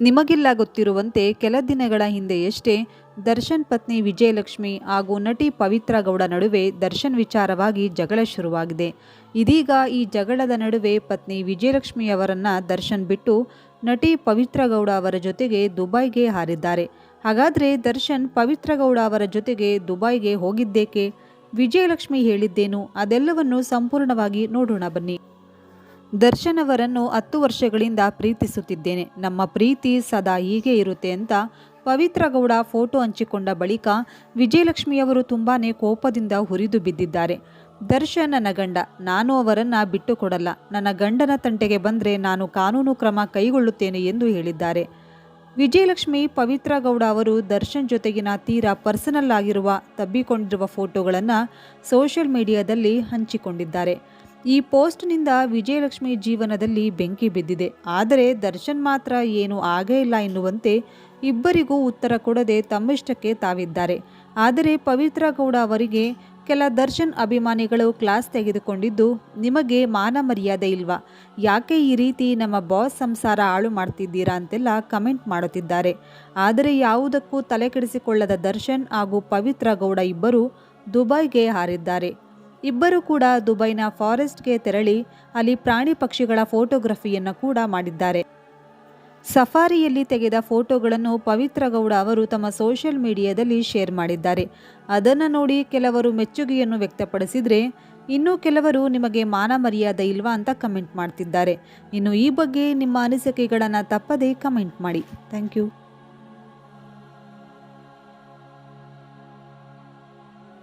ನಿಮಗೆಲ್ಲ ಗೊತ್ತಿರುವಂತೆ ಕೆಲ ದಿನಗಳ ಹಿಂದೆಯಷ್ಟೇ ದರ್ಶನ್ ಪತ್ನಿ ವಿಜಯಲಕ್ಷ್ಮಿ ಹಾಗೂ ನಟಿ ಪವಿತ್ರ ಗೌಡ ನಡುವೆ ದರ್ಶನ್ ವಿಚಾರವಾಗಿ ಜಗಳ ಶುರುವಾಗಿದೆ. ಇದೀಗ ಈ ಜಗಳದ ನಡುವೆ ಪತ್ನಿ ವಿಜಯಲಕ್ಷ್ಮಿಯವರನ್ನ ದರ್ಶನ್ ಬಿಟ್ಟು ನಟಿ ಪವಿತ್ರ ಗೌಡ ಅವರ ಜೊತೆಗೆ ದುಬೈಗೆ ಹಾರಿದ್ದಾರೆ. ಹಾಗಾದರೆ ದರ್ಶನ್ ಪವಿತ್ರ ಗೌಡ ಅವರ ಜೊತೆಗೆ ದುಬೈಗೆ ಹೋಗಿದ್ದೇಕೆ? ವಿಜಯಲಕ್ಷ್ಮಿ ಹೇಳಿದ್ದೇನು? ಅದೆಲ್ಲವನ್ನು ಸಂಪೂರ್ಣವಾಗಿ ನೋಡೋಣ ಬನ್ನಿ. ದರ್ಶನ್ ಅವರನ್ನು ಹತ್ತು ವರ್ಷಗಳಿಂದ ಪ್ರೀತಿಸುತ್ತಿದ್ದೇನೆ. ನಮ್ಮ ಪ್ರೀತಿ ಸದಾ ಹೀಗೆ ಇರುತ್ತೆ ಅಂತ ಪವಿತ್ರ ಗೌಡ ಫೋಟೋ ಹಂಚಿಕೊಂಡ ಬಳಿಕ ವಿಜಯಲಕ್ಷ್ಮಿಯವರು ತುಂಬಾ ಕೋಪದಿಂದ ಹುರಿದು ಬಿದ್ದಿದ್ದಾರೆ. ದರ್ಶನ್ ನನ್ನ ಗಂಡ, ನಾನು ಅವರನ್ನು ಬಿಟ್ಟುಕೊಡಲ್ಲ. ನನ್ನ ಗಂಡನ ತಂಟೆಗೆ ಬಂದರೆ ನಾನು ಕಾನೂನು ಕ್ರಮ ಕೈಗೊಳ್ಳುತ್ತೇನೆ ಎಂದು ಹೇಳಿದ್ದಾರೆ. ವಿಜಯಲಕ್ಷ್ಮಿ ಪವಿತ್ರ ಗೌಡ ಅವರು ದರ್ಶನ್ ಜೊತೆಗಿನ ತೀರಾ ಪರ್ಸನಲ್ ಆಗಿರುವ, ತಬ್ಬಿಕೊಂಡಿರುವ ಫೋಟೋಗಳನ್ನು ಸೋಷಿಯಲ್ ಮೀಡಿಯಾದಲ್ಲಿ ಹಂಚಿಕೊಂಡಿದ್ದಾರೆ. ಈ ಪೋಸ್ಟ್ನಿಂದ ವಿಜಯಲಕ್ಷ್ಮಿ ಜೀವನದಲ್ಲಿ ಬೆಂಕಿ ಬಿದ್ದಿದೆ. ಆದರೆ ದರ್ಶನ್ ಮಾತ್ರ ಏನು ಆಗೇ ಇಲ್ಲ ಎನ್ನುವಂತೆ ಇಬ್ಬರಿಗೂ ಉತ್ತರ ಕೊಡದೆ ತಮ್ಮಿಷ್ಟಕ್ಕೆ ತಾವಿದ್ದಾರೆ. ಆದರೆ ಪವಿತ್ರ ಗೌಡ ಅವರಿಗೆ ಕೆಲ ದರ್ಶನ್ ಅಭಿಮಾನಿಗಳು ಕ್ಲಾಸ್ ತೆಗೆದುಕೊಂಡಿದ್ದು ನಿಮಗೆ ಮಾನ ಮರ್ಯಾದೆ ಇಲ್ವಾ? ಯಾಕೆ ಈ ರೀತಿ ನಮ್ಮ ಬಾಸ್ ಸಂಸಾರ ಹಾಳು ಮಾಡ್ತಿದ್ದೀರಾ ಅಂತೆಲ್ಲ ಕಮೆಂಟ್ ಮಾಡುತ್ತಿದ್ದಾರೆ. ಆದರೆ ಯಾವುದಕ್ಕೂ ತಲೆ ಕೆಡಿಸಿಕೊಳ್ಳದ ದರ್ಶನ್ ಹಾಗೂ ಪವಿತ್ರ ಗೌಡ ಇಬ್ಬರು ದುಬೈಗೆ ಹಾರಿದ್ದಾರೆ. ಇಬ್ಬರು ಕೂಡ ದುಬೈನ ಫಾರೆಸ್ಟ್ಗೆ ತೆರಳಿ ಅಲ್ಲಿ ಪ್ರಾಣಿ ಪಕ್ಷಿಗಳ ಫೋಟೋಗ್ರಫಿಯನ್ನು ಕೂಡ ಮಾಡಿದ್ದಾರೆ. ಸಫಾರಿಯಲ್ಲಿ ತೆಗೆದ ಫೋಟೋಗಳನ್ನು ಪವಿತ್ರ ಗೌಡ ಅವರು ತಮ್ಮ ಸೋಷಿಯಲ್ ಮೀಡಿಯಾದಲ್ಲಿ ಶೇರ್ ಮಾಡಿದ್ದಾರೆ. ಅದನ್ನು ನೋಡಿ ಕೆಲವರು ಮೆಚ್ಚುಗೆಯನ್ನು ವ್ಯಕ್ತಪಡಿಸಿದರೆ, ಇನ್ನೂ ಕೆಲವರು ನಿಮಗೆ ಮಾನ ಮರ್ಯಾದೆ ಇಲ್ವಾ ಅಂತ ಕಮೆಂಟ್ ಮಾಡ್ತಿದ್ದಾರೆ. ಇನ್ನು ಈ ಬಗ್ಗೆ ನಿಮ್ಮ ಅನಿಸಿಕೆಗಳನ್ನು ತಪ್ಪದೇ ಕಮೆಂಟ್ ಮಾಡಿ. Thank you.